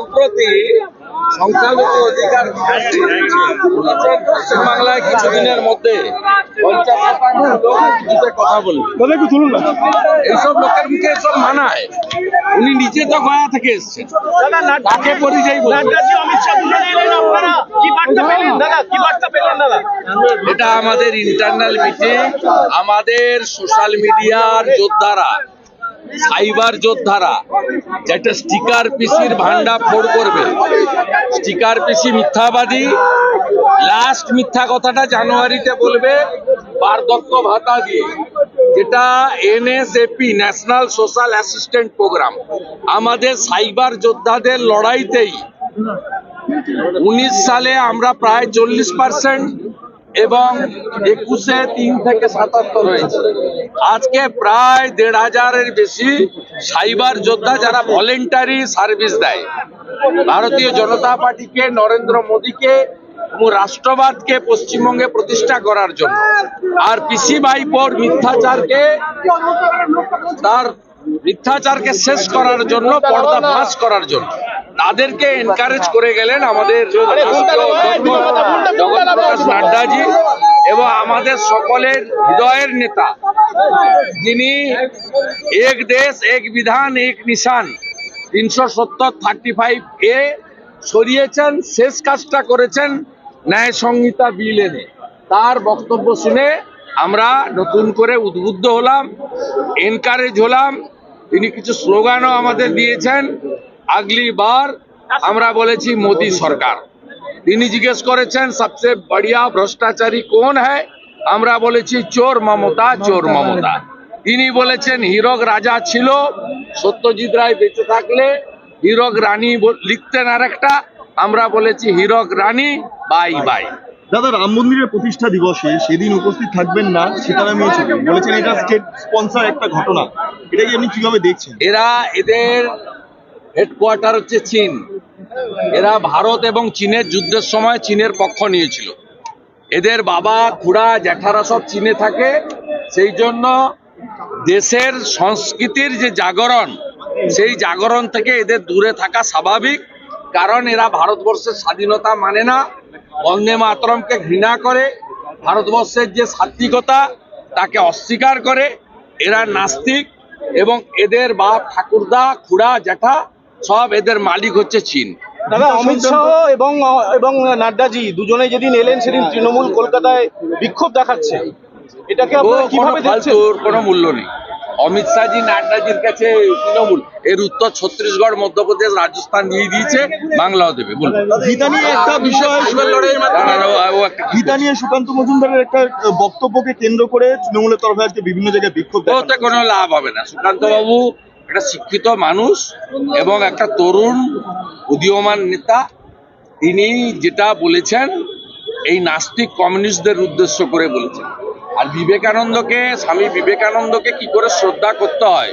সম্প্রতি সংখ্যালঘু অধিকার পশ্চিমবাংলায় কিছুদিনের মধ্যে পঞ্চাশ শতাংশ লোক কথা বলবে। তুলুন না। এইসব লোকের মুখে এসব মানায়। উনি নিজে তো গয়া থেকে এসছেন। তাকে দাদা? এটা আমাদের ইন্টারনাল মিটিং আমাদের সোশ্যাল মিডিয়ার যোদ্ধারা। সাইবার যোদ্ধারা যেটা স্টিকার পিসির ভান্ডা ফোড় করবে। স্টিকার পিসি মিথ্যাবাদী। লাস্ট মিথ্যা কথাটা জানুয়ারিতে বলবে বার্ধক্য ভাতা দিয়ে, যেটা NSAP, national social assistant program. আমাদের সাইবার যোদ্ধাদের লড়াইতেই উনিশ সালে আমরা প্রায় চল্লিশ পার্সেন্ট এবং একুশে তিন থেকে সাতাত্তর হয়েছে। আজকে প্রায় দেড় হাজারের বেশি সাইবার যোদ্ধা যারা ভলেন্টারি সার্ভিস দেয়। ভারতীয় জনতা পার্টিকে, নরেন্দ্র মোদীকে এবং রাষ্ট্রবাদকে পশ্চিমবঙ্গে প্রতিষ্ঠা করার জন্য। আর পিসি ভাইপোর মিথ্যাচারকে, তার মিথ্যাচারকে শেষ করার জন্য পর্দা ফাঁস করার জন্য। তাদেরকে এনকারেজ করে গেলেন আমাদের নাড্ডাজি এবং আমাদের সকলের হৃদয়ের নেতা যিনি এক দেশ এক বিধান এক নিশান তিনশো সত্তর থার্টি ফাইভ এ সরিয়েছেন শেষ কাজটা করেছেন ন্যায় সংহিতা বিল এনে। তার বক্তব্য শুনে আমরা নতুন করে উদ্বুদ্ধ হলাম এনকারেজ হলাম। তিনি কিছু স্লোগানও আমাদের দিয়েছেন। আগলি বার আমরা বলেছি মোদি সরকার। তিনি জিজ্ঞেস করেছেন সবচেয়ে বড়িয়া ভ্রষ্টাচারী কোন হ্যায় আমরা বলেছি চোর মমতা চোর মমতা। তিনি বলেছেন হীরক রাজা ছিল সত্যজিৎ রায় বেঁচে থাকলে হীরক রানী লিখতেন আর একটা আমরা বলেছি হীরক রানী বাই বাই। দাদা রাম মন্দিরের প্রতিষ্ঠা দিবসে সেদিন উপস্থিত থাকবেন না সীতারাম বলেছেন এটা স্টেট স্পন্সর একটা ঘটনা। এটাকে আপনি কীভাবে দেখছেন? এরা এদের হেডকোয়ার্টার হচ্ছে চীন। এরা ভারত এবং চীনের যুদ্ধের সময় চীনের পক্ষ নিয়েছিল। এদের বাবা, খুড়া, জ্যাঠারা সব চীনে থাকে। সেই জন্য দেশের সংস্কৃতির যে জাগরণ, সেই জাগরণ থেকে এদের দূরে থাকা স্বাভাবিক। কারণ এরা ভারতবর্ষের স্বাধীনতা মানে না। বন্দে মাতরমকে ঘৃণা করে। ভারতবর্ষের যে সাত্বিকতা তাকে অস্বীকার করে। এরা নাস্তিক এবং এদের বাপ, ঠাকুরদা, খুড়া, জ্যাঠা সব এদের মালিক হচ্ছে চীন। দাদা অমিত শাহ এবং এবং নাড্ডাজি দুজনে যেদিন এলেন সেদিন তৃণমূল কলকাতায় বিক্ষোভ দেখাচ্ছে। এটাকে আপনারা কীভাবে দেখছেন? কোনো মূল্য নেই। অমিত শাহজি নাড্ডাজির কাছে তৃণমূল। এর উত্তর ছত্তিশগড় মধ্যপ্রদেশ রাজস্থান দিয়ে দিয়েছে বাংলাও দেবে। বলুন। গীতা নিয়ে একটা বিষয় গীতা নিয়ে সুকান্ত মজুমদারের একটা বক্তব্যকে কেন্দ্র করে তৃণমূলের তরফে আজকে বিভিন্ন জায়গায় বিক্ষোভ কোনো লাভ হবে না। সুকান্ত বাবু একটা শিক্ষিত মানুষ এবং একটা তরুণ উদীয়মান নেতা। তিনি যেটা বলেছেন, এই নাস্তিক কমিউনিস্টদের উদ্দেশ্য করে বলেছেন। আর বিবেকানন্দকে, স্বামী বিবেকানন্দকে কি করে শ্রদ্ধা করতে হয়,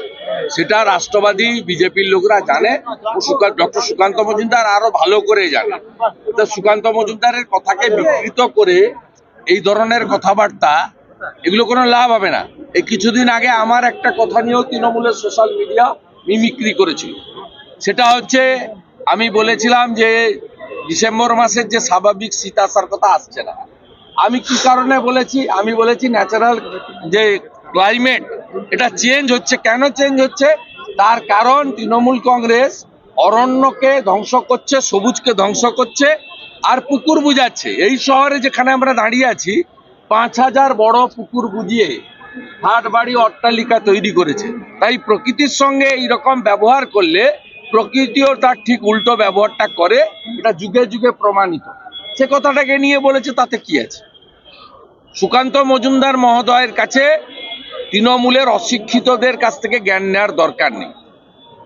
সেটা রাষ্ট্রবাদী বিজেপির লোকরা জানে। ডক্টর সুকান্ত মজুমদার আরও ভালো করে জানে। সুকান্ত মজুমদারের কথাকে বিকৃত করে এই ধরনের কথাবার্তা এগুলো কোনো লাভ হবে না। এই কিছুদিন আগে আমার একটা কথা নিয়েও তৃণমূলের সোশ্যাল মিডিয়া মিমিক্রি করেছিল। সেটা হচ্ছে, আমি বলেছিলাম যে ডিসেম্বর মাসের যে স্বাভাবিক শীত আসার কথা আসছে না। আমি কি কারণে বলেছি? আমি বলেছি ন্যাচারাল যে ক্লাইমেট এটা চেঞ্জ হচ্ছে। কেন চেঞ্জ হচ্ছে? তার কারণ তৃণমূল কংগ্রেস অরণ্যকে ধ্বংস করছে, সবুজকে ধ্বংস করছে, আর পুকুর বুঝাচ্ছে। এই শহরে যেখানে আমরা দাঁড়িয়ে আছি পাঁচ হাজার বড় পুকুর বুঝিয়ে হাট বাড়ি অট্টালিকা তৈরি করেছে। তাই প্রকৃতির সঙ্গে এইরকম ব্যবহার করলে প্রকৃতিও তার ঠিক উল্টো ব্যবহারটা করে, এটা যুগে যুগে প্রমাণিত। সে কথাটাকে নিয়ে বলেছে, তাতে কি আছে? সুকান্ত মজুমদার মহোদয়ের কাছে তৃণমূলের অশিক্ষিতদের কাছ থেকে জ্ঞান নেওয়ার দরকার নেই।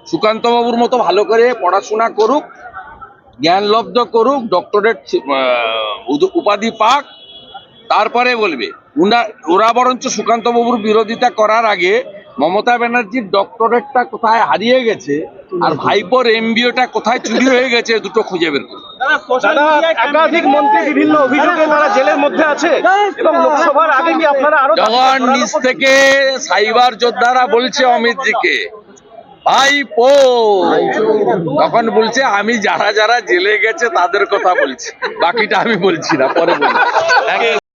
সুকান্ত বাবুর মতো ভালো করে পড়াশোনা করুক, জ্ঞানলব্ধ করুক ডক্টরেট উপাধি পাক তারপরে বলবে উনা ওরা বরঞ্চ সুকান্ত বাবুর বিরোধিতা করার আগে মমতা ব্যানার্জির ডক্টরেটটা কোথায় হারিয়ে গেছে আর ভাইপোর এমবিওটা কোথায় চুরি হয়ে গেছে দুটো খুঁজে বের করুন একাধিক মন্ত্রী বিভিন্ন অভিযোগে তারা জেলের মধ্যে আছে এবং লোকসভার আগে কি আপনারা আরও যখন নিচ থেকে সাইবার যোদ্ধারা বলছে অমিতজিকে ভাইপো। তখন বলছে আমি যারা যারা জেলে গেছে তাদের কথা বলছি বাকিটা আমি বলছি না পরে বলছি.